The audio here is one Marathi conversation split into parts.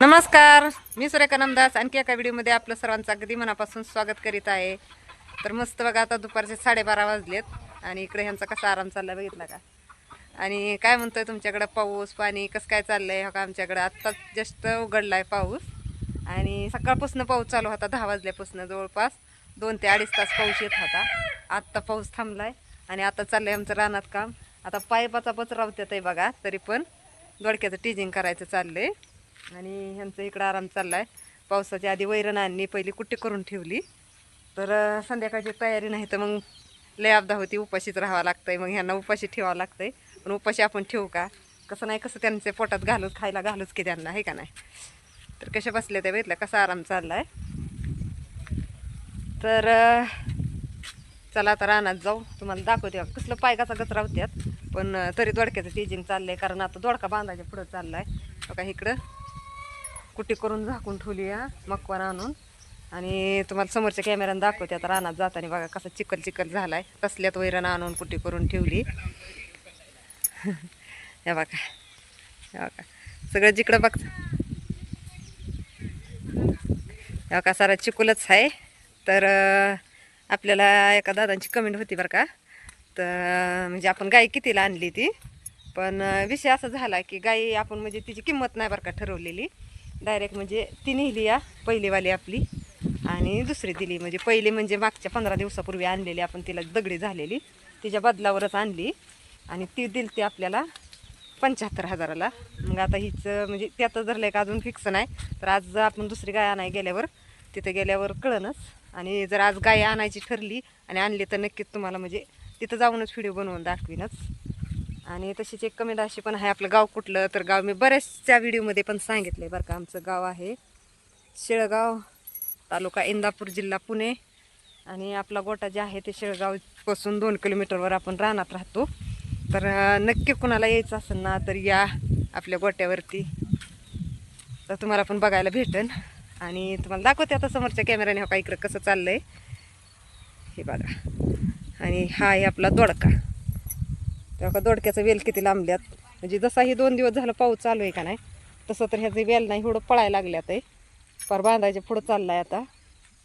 नमस्कार मी सुरेखा नमदास आणखी एका व्हिडिओमध्ये आपलं सर्वांचं अगदी मनापासून स्वागत करीत आहे. तर मस्त बघा आता दुपारचे साडेबारा वाजलेत आणि इकडे ह्यांचा कसा आराम चालला बघितला का? आणि काय म्हणतोय तुमच्याकडं? पाऊस पाणी कसं काय चाललंय? हो का आमच्याकडं? आत्ताच जस्ट उघडलाय पाऊस. आणि सकाळपासून पाऊस चालू होता दहा वाजल्यापासून जवळपास. दोन ते अडीच तास पाऊस येत होता. आत्ता पाऊस थांबलाय आणि आता चाललंय आमचं रानात काम. आता पायपाचा पचरा होत्यात आहे बघा तरी पण दोडक्याचं टिजिंग करायचं चाललंय. आणि ह्यांचं इकडं आराम चाललाय. पावसाच्या आधी वैरण आणली पहिली कुट्टी करून ठेवली. तर संध्याकाळची तयारी नाही तर मग लय अपदा होती उपाशीच राहावं लागतंय. मग ह्यांना उपाशी ठेवावं लागतंय. पण उपाशी आपण ठेवू का? कसं नाही कसं त्यांचे पोटात घालूच खायला घालूच की त्यांना आहे का नाही? तर कशा बसल्या त्या बघितल्या कसा आराम चाललाय. तर चला आता रानात जाऊ. तुम्हाला दाखवते कसलं पायकाचा गचरा होत्यात. पण तरी दोडक्याचं टीजिंग चाललंय कारण आता दोडका बांधायच्या पुढं चाललाय. बघा इकडं. कुटी करून झाकून ठेवली या मकवान आणून. आणि तुम्हाला समोरच्या कॅमेऱ्यानं दाखवते आता रानात जाताना बघा कसा चिकल चिकल झालाय. कसल्यात वैरण आणून कुटी करून ठेवली. हे बघा हे बघा. सगळं जिकडं बघ. हे बघा सारा चिकुलच आहे. तर आपल्याला एका दादांची कमेंट होती बरं का. तर म्हणजे आपण गाय कितीला आणली ती? पण विषय असा झाला की गाई आपण म्हणजे तिची किंमत नाही बरं का ठरवलेली. डायरेक्ट म्हणजे ती लिया या पहिलीवाली आपली. आणि दुसरी दिली म्हणजे पहिली म्हणजे मागच्या पंधरा दिवसापूर्वी आणलेली आपण तिला दगडी झालेली. तिच्या बदलावरच आणली. आणि ती दिली ती आपल्याला पंच्याहत्तर हजाराला. मग आता हिचं म्हणजे त्यात धरलं आहे का अजून फिक्स नाही तर आज आपण दुसरी गाय आणाय गेल्यावर तिथं गेल्यावर कळनच. आणि जर आज गाय आणायची ठरली आणि आणली तर नक्कीच तुम्हाला म्हणजे तिथं जाऊनच व्हिडिओ बनवून दाखवीनच. आणि तशीच एक कमेंट अशी पण आहे. आपलं गाव कुठलं तर गाव मी बऱ्याचशा व्हिडिओमध्ये पण सांगितलं आहे बरं का. आमचं गाव आहे शेळगाव तालुका इंदापूर जिल्हा पुणे. आणि आपला गोटा जे आहे ते शेळगावपासून दोन किलोमीटरवर आपण रानात राहतो. तर नक्की कुणाला यायचं असेल ना तर या आपल्या गोट्यावरती तर तुम्हाला पण बघायला भेटेल आणि तुम्हाला दाखवते आता समोरच्या कॅमेऱ्याने हो का इकडं कसं चाललं आहे हे बघा. आणि हा आहे आपला दोडका. तेव्हा का दोडक्याचा वेल किती लांबल्यात. म्हणजे जसा हे दोन दिवस झालं पाऊस चालू आहे का नाही तसं तर ह्याचं वेल नाही एवढं पळायला लागल्यात आहे. पर बांधायच्या पुढं चाललं आहे आता.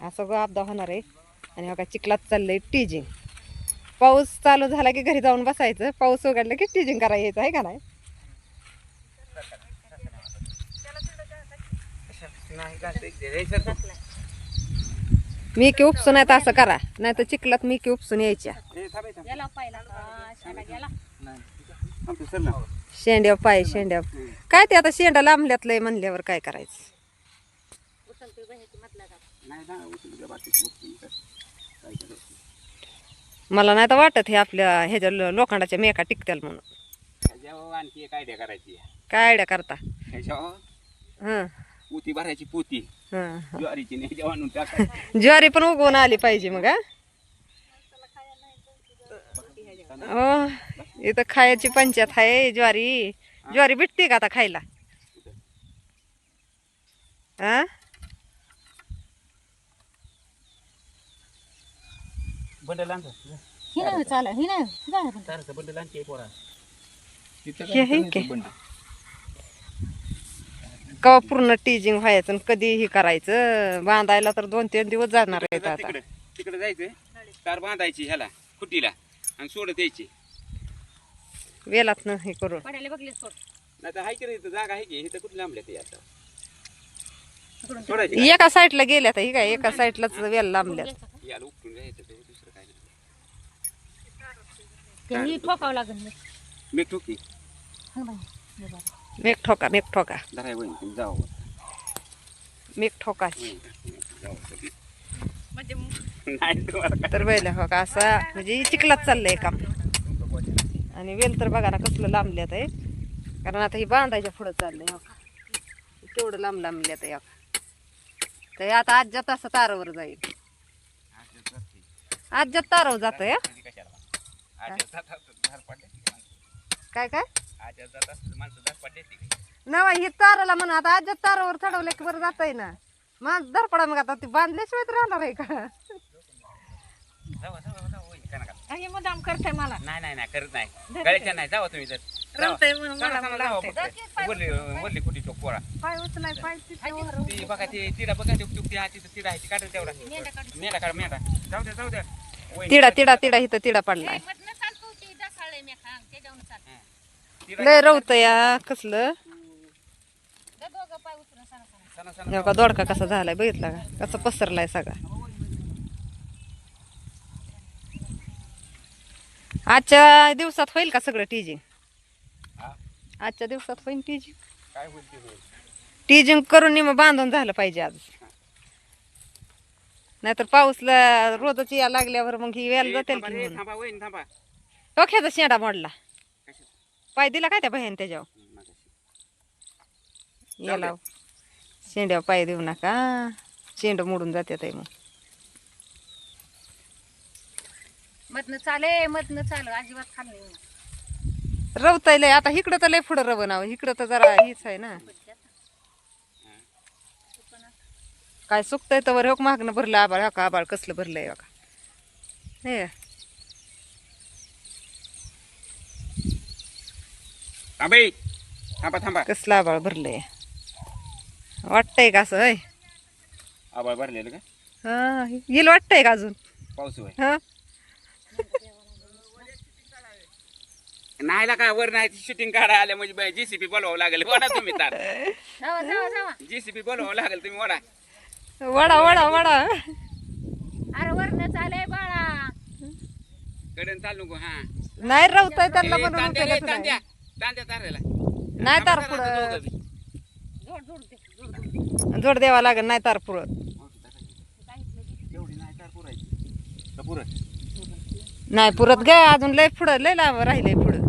हा सगळं अपदा होणार आहे. आणि बघा चिखलात चाललं आहे टीजिंग. पाऊस चालू झाला की घरी जाऊन बसायचं. पाऊस उघडला की टीजिंग करायला यायचं आहे का नाही? मी की उपसून आहे तर असं करा नाही तर चिखलात मी की उपसून यायच्या. शेंड्या पाय शेंड्या. काय ते आता शेंडा लांबल्यात लय म्हणल्यावर काय करायचं? मला नाही तर वाटत हे आपल्या ह्याच्या लोखंडाच्या मेका टिकत्याल म्हणून. काय आयडिया करता? हं. पोती भरायची पोती. हं ज्वारीची नाही ह्याच्यावर आणून टाकायची. ज्वारी पण उगवून आली पाहिजे मग हा? हो इथं खायची पंचायत आहे ज्वारी. ज्वारी भेटते का आता खायला? हा? बंडल आणतो. ही ही नाही झालं पण. तारचं बंडल आणते पोरा तिथं हे काय के. बंडल. कवा पूर्ण टीजिंग व्हायचं आणि कधी हे करायचं. बांधायला तर दोन तीन दिवस जाणार आहेत आता. तिकडे. तिकडे जायचं तार बांधायची ह्याला खुटीला. आणि सोडत द्यायची वेलात न हे करून. पडायला बघलीस पोट. नाही तर हाय की रे इथं जागा आहे की? इथं कुठे लांबल्या ते आता? सोडायची एका साईडला गेल्या तर ही काय? एका साईडलाच वेल लांबल्यात याला उपटून जायचं ते दुसरं काय नाही. ते ही ठोकावं लागेल. मी ठोकी. हं बाई, हे बघा. मेक ठोका मेक ठोका जावं मेक ठोका काय तर वेल हो का असा म्हणजे चिखलात चाललंय काम आणि वेल तर बघा ना कसलं लांबल्यात आहे कारण आता ही बांधायच्या पुढं चाललंय हो का केवढं लांब लांबल्यात आहे तर आता आजच्या तासा तारावर जाईल आजच्या तारावर जात आहे काय माणसं पडले नवा ही ताराला म्हणा आता आजच्या तारावर चढवलं की बरं जात आहे ना. मग धरपडा मग आता ती बांधल्याशिवाय तर राहणार आहे का? जावा जावा जावा होय, काय नका. हे मुद्दाम करते मला. नाही नाही नाही करत नाही. गळ्याच्या नाही जावा तुम्ही तर. जावा. रमतंय म्हणून चला, मला चला, मला जावा वाटतंय. फक्त. वरली वरली कुठे तो पोळा? पाय उचलाय पाय तिथं ती बघा ते ते हा तिथं तिडा आहे ती काढेल तेवढा. मेंढा काढ मेंढा जाऊ द्या जाऊ द्या तिडा तिडा तिडा इथं तिडा पडलाय तिडा लय रवत या कसलं? का दोडका कसा झालाय बघितला का? कसा पसरलाय सगळा? आजच्या दिवसात होईल का सगळं टीजिंग आजच्या दिवसात होईल टीजिंग टीजिंग करून निम बांधून झालं पाहिजे आज. नाहीतर पाऊसला रोजच या लागल्यावर मग ही थांबा. डोक्याचा शेंडा मोडला? पाय दिला काय त्या बहिण त्याच्यावर. याला शेंड्यावर पाय देऊ नका. शेंड मोडून जाते ते मग. मधनं चाले मधनं चाल. अजिबात खाल्लं नाही. रवताय लय. आता इकडं तर लय पुढं रव नाव इकडं तर जरा हीच आहे ना. काय सुकतंय तर हो मागणं भरलं आबाळ. हो का आबाळ कसलं भरलंय का हे. थांबा. थांबा थांबा. कसलं आबाळ भरलंय? वाटतंय का असं होय? आबाळ भरलेलं का? हा येईल वाटतंय का अजून? पाऊस होय. हा. नाही ना काय वर नाही शूटिंग काढायला आल्या म्हणजे जेसीबी बोलवावं लागेल. वडा तुम्ही तर. जावा जावा जावा. जेसीबी बोलवावं लागेल तुम्ही वडा. वडा वडा वडा. अरे वरनं चाले बाळा. कडन चालू नको हा. नाही रवताय त्यांना म्हणून तांद्या नाही. तारायला तार पुढं. जोड जोड दे जोड दे. जोड द्यावा लागेल नाही तार पुढं एवढी नाही तार पुरायची का पुरत नाही पुरत ग अजून लय पुढं लय लांब राहिलंय पुढं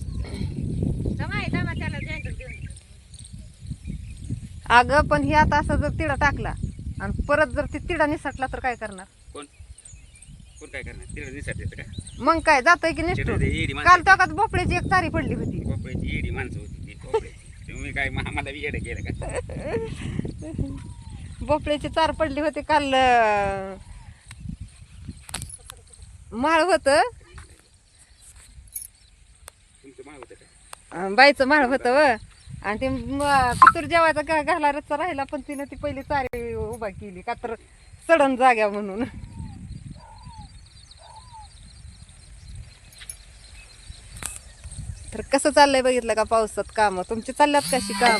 जमा आहे जमा त्याला जॉईंट देऊन दे. अगं पण हे आता असं जर तिडा टाकला आणि परत जर ती तिडा निसटला तर काय करणार? कोण? कोण काय मग काय जातोय की येडी काल माणसं टाकात भोपळ्याची एक तारी पडली होती. भोपळ्याची येडी माणसं होती ती भोपळ्याची तुम्ही काय मग आम्हाला बी येडं केलं का? भोपळ्याची तार पडली होती काल अं, माळ होत. तुमचं होतं का? बाईचं माळ होतं व. आणि ते पितूर जेवायचा घा घाला रस्ता राहिला पण तिनं ती पहिली तारी उभा केली का तर सडन जाग्या म्हणून. तर कसं चाललंय बघितलं का पावसात काम? तुमची चालल्यात कशी काम?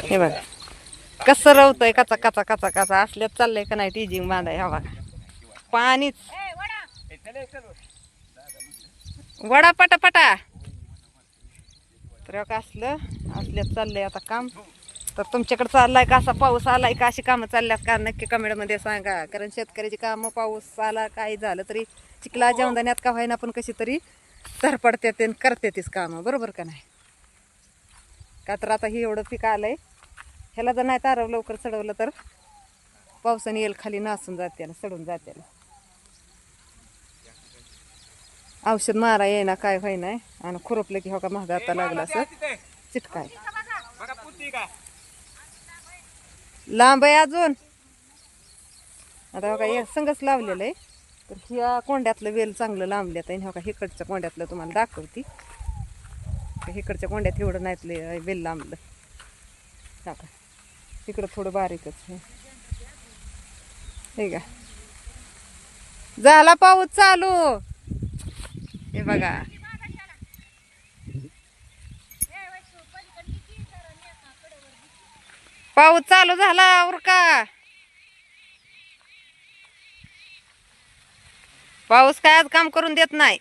हे बघा कसं रवतंय कचा कचा कचा कचा. असल्यात चाललंय का नाही टीजिंग बांधाय हवा पाणीच. वडा. पटापटा. पटा पटा तर का असलं असल्यात चाललंय आता काम. तर तुमच्याकडे चाललाय का? असा पाऊस आलाय का? अशी कामं चालल्यात का? नक्की कमेंटमध्ये सांगा. कारण शेतकऱ्याची कामं पाऊस आला काही झालं तरी चिखला जेवणात का व्हायना पण कशी तरी धरपडते ते करते तीच कामं. बरोबर का नाही? का तर आता हे एवढं पीक आलंय. ह्याला जर नाही तारव लवकर चढवलं तर पावसाने येईल खाली नासून जाते ना सडून जाते. ना औषध मारा येईना काय व्हाय नाही आणि खुरपलं की हो का महाग आता लागला असं. चिटकाय. लांब आहे अजून. आता हो का एक संगच लावलेलं आहे. तर ह्या कोंड्यातलं वेल चांगलं लांबल्यात आहे आणि हो का हिकडच्या कोंड्यातलं तुम्हाला दाखवती. हिकडच्या कोंड्यात एवढं नाहीतलं वेल लांबलं. हा का तिकडं थोडं बारीकच हे का झाला पाऊस चालू. हे बघा. पाऊस चालू झाला और का? पाऊस काय आज काम करून देत नाही.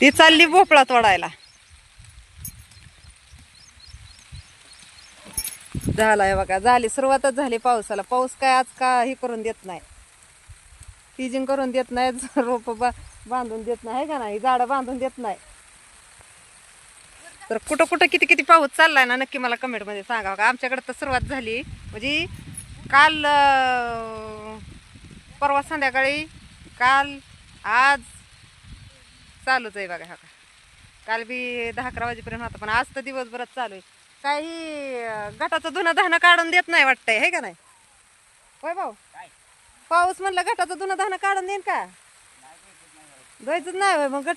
ती चालली भोपळा तोडायला. झालाय बघा. झाली सुरुवातच झाली पावसाला. पाऊस काय आज का हे करून देत नाही. फिजिंग करून देत नाही रोप बांधून देत नाही का नाही? झाडं बांधून देत नाही. तर कुठं कुठं किती किती पाऊस चाललाय ना नक्की मला कमेंटमध्ये सांगा बघा. आमच्याकडे तर सुरुवात झाली. म्हणजे काल परवा संध्याकाळी काल आज चालूच आहे बघा. हा काल बी दहा अकरा वाजेपर्यंत होता पण आज तर दिवसभरात चालू आहे. काही गटाचं धुणं धानं काढून देत नाही वाटतंय हे का नाही? होय भाऊ? काय? पाऊस म्हणलं गटाचं धुणं धानं काढून देईन का? धुवायचंच नाही मग गट